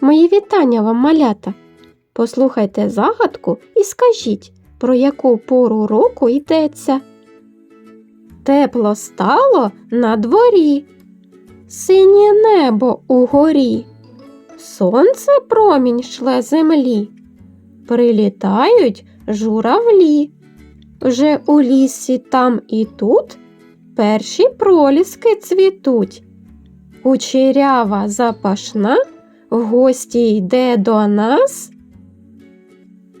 Мої вітання вам, малята. Послухайте загадку і скажіть, про яку пору року йдеться. Тепло стало на дворі, синє небо угорі, сонце промінь шле землі, прилітають журавлі. Вже у лісі там і тут перші проліски цвітуть. Кучерява запашна в гості йде до нас.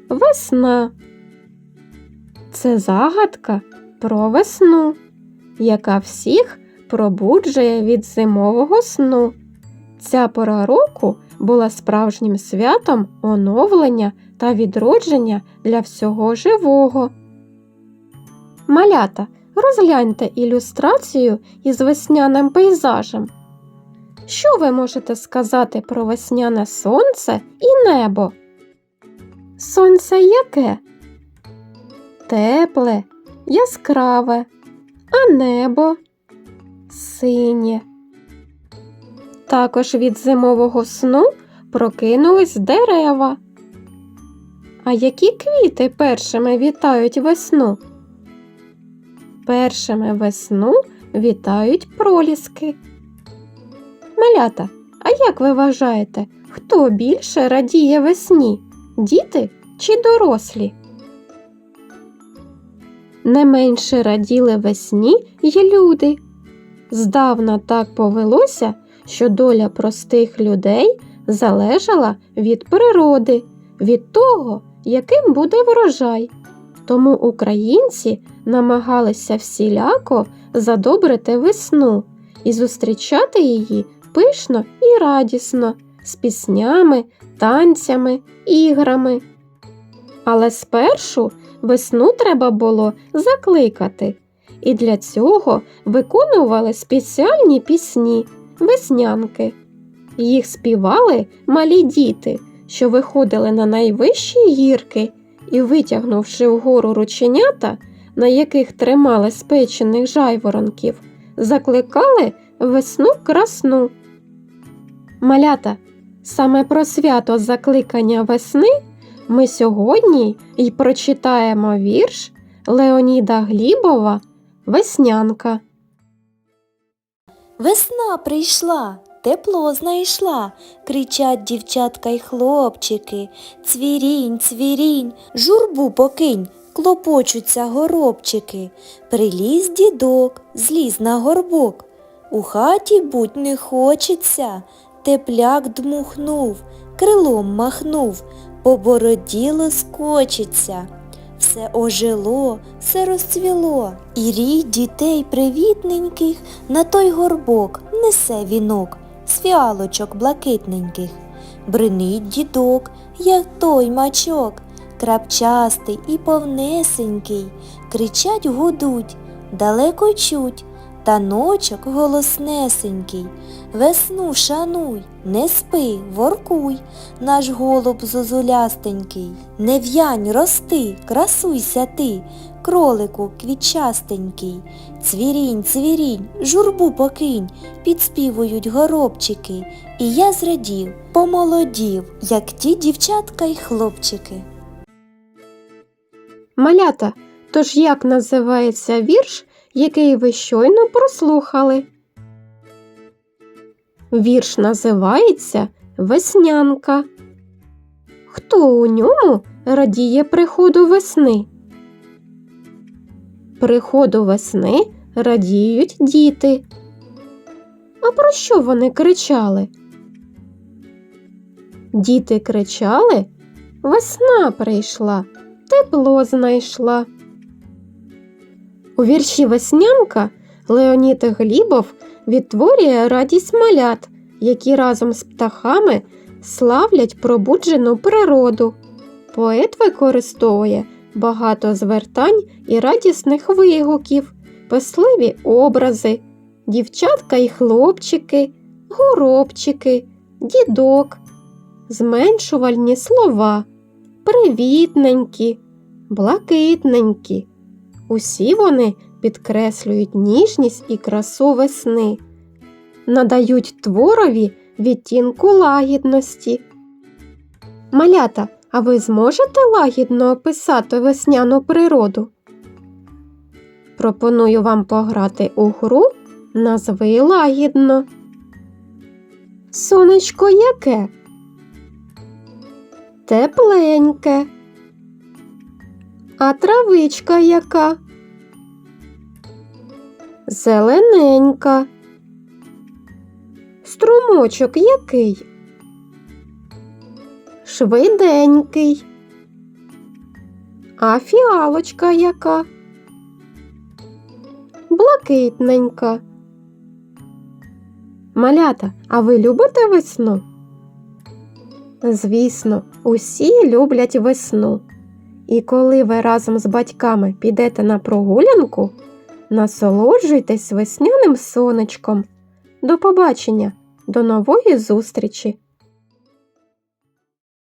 Весна. Це загадка про весну, яка всіх пробуджує від зимового сну. Ця пора року була справжнім святом оновлення та відродження для всього живого. Малята, розгляньте ілюстрацію із весняним пейзажем. Що ви можете сказати про весняне сонце і небо? Сонце яке? Тепле, яскраве, а небо синє. Також від зимового сну прокинулись дерева. А які квіти першими вітають весну? Першими весну вітають проліски. Малята, а як ви вважаєте, хто більше радіє весні? Діти чи дорослі? Не менше раділи весні й люди. Здавна так повелося, що доля простих людей залежала від природи, від того, яким буде врожай. Тому українці намагалися всіляко задобрити весну і зустрічати її пишно і радісно, з піснями, танцями, іграми. Але спершу весну треба було закликати, і для цього виконували спеціальні пісні, веснянки. Їх співали малі діти, що виходили на найвищі гірки і, витягнувши вгору рученята, на яких тримали спечених жайворонків, закликали весну красну. Малята, саме про свято закликання весни ми сьогодні й прочитаємо вірш Леоніда Глібова Веснянка. Весна прийшла, тепло знайшла, кричать дівчатка й хлопчики. Цвірінь, цвірінь, журбу покинь, клопочуться горобчики. Приліз дідок, зліз на горбок. У хаті будь не хочеться, тепляк дмухнув, крилом махнув, по бороді лоскочиться. Все ожило, все розцвіло, і рій дітей привітненьких на той горбок несе вінок з фіалочок блакитненьких. Бринить дідок, як той мачок, крапчастий і повнесенький, кричать гудуть, далеко чуть, таночок голоснесенький. Весну шануй, не спи, воркуй, наш голуб зозулястенький. Не в'янь, рости, красуйся ти, кролику квітчастенький. Цвірінь, цвірінь, журбу покинь, підспівують горобчики. І я зрадів, помолодів, як ті дівчатка й хлопчики. Малята, тож як називається вірш, який ви щойно прослухали? Вірш називається Веснянка. Хто у ньому радіє приходу весни? Приходу весни радіють діти. А про що вони кричали? Діти кричали Весна прийшла, тепло знайшла. У вірші Веснянка Леонід Глібов відтворює радість малят, які разом з птахами славлять пробуджену природу. Поет використовує багато звертань і радісних вигуків, писливі образи, дівчатка і хлопчики, горобчики, дідок, зменшувальні слова, привітненькі, блакитненькі. Усі вони підкреслюють ніжність і красу весни, надають творові відтінку лагідності, Малята, а ви зможете лагідно описати весняну природу? Пропоную вам пограти у гру Назви лагідно. Сонечко яке? Тепленьке. А травичка яка? Зелененька. Струмочок який? Швиденький. А фіалочка яка? Блакитненька. Малята, а ви любите весну? Звісно, усі люблять весну. І коли ви разом з батьками підете на прогулянку, насолоджуйтесь весняним сонечком. До побачення, до нової зустрічі!